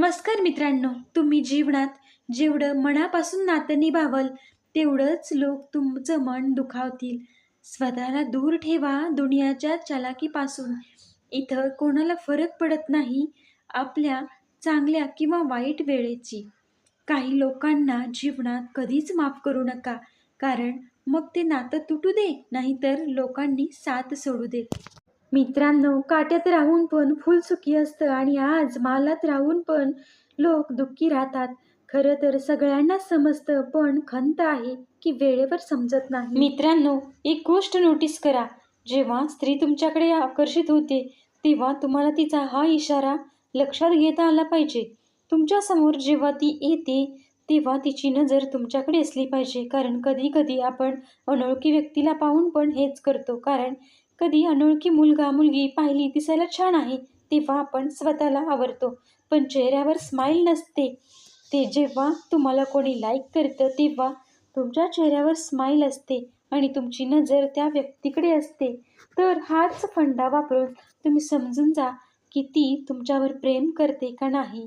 नमस्कार मित्रांनो तुम्ही जीवनात जेवढं मनापासून नातं निभावल तेवढंच लोक तुमचं मन दुखावतील. स्वतःला दूर ठेवा दुनियाच्या चालाकीपासून. इथं कोणाला फरक पडत नाही आपल्या चांगल्या किंवा वाईट वेळेची. काही लोकांना जीवनात कधीच माफ करू नका कारण मग ते नातं तुटू दे नाहीतर लोकांनी साथ सोडू दे मित्रांनो काट्यात राहून पण फुल सुखी असतं आणि आज मालात राहून पण लोक दुःखी राहतात. खरं तर सगळ्यांना समजतं पण खंत आहे की वेळेवर समजत नाही. मित्रांनो एक गोष्ट नोटीस करा. जेव्हा स्त्री तुमच्याकडे आकर्षित होते तेव्हा तुम्हाला तिचा हा इशारा लक्षात घेता आला पाहिजे. तुमच्यासमोर जेव्हा ती येते तेव्हा तिची नजर तुमच्याकडे असली पाहिजे. कारण कधी कधी आपण अनोळखी व्यक्तीला पाहून पण हेच करतो. कारण कधी अनोळखी मुलगा मुलगी पाहिली दिसायला छान आहे तेव्हा आपण स्वतःला आवडतो. पण चेहऱ्यावर स्माईल नसते. ते जेव्हा तुम्हाला कोणी लाईक करतं तेव्हा तुमच्या चेहऱ्यावर स्माईल असते आणि तुमची नजर त्या व्यक्तीकडे असते. तर हाच फंडा वापरून तुम्ही समजून जा की ती तुमच्यावर प्रेम करते का नाही.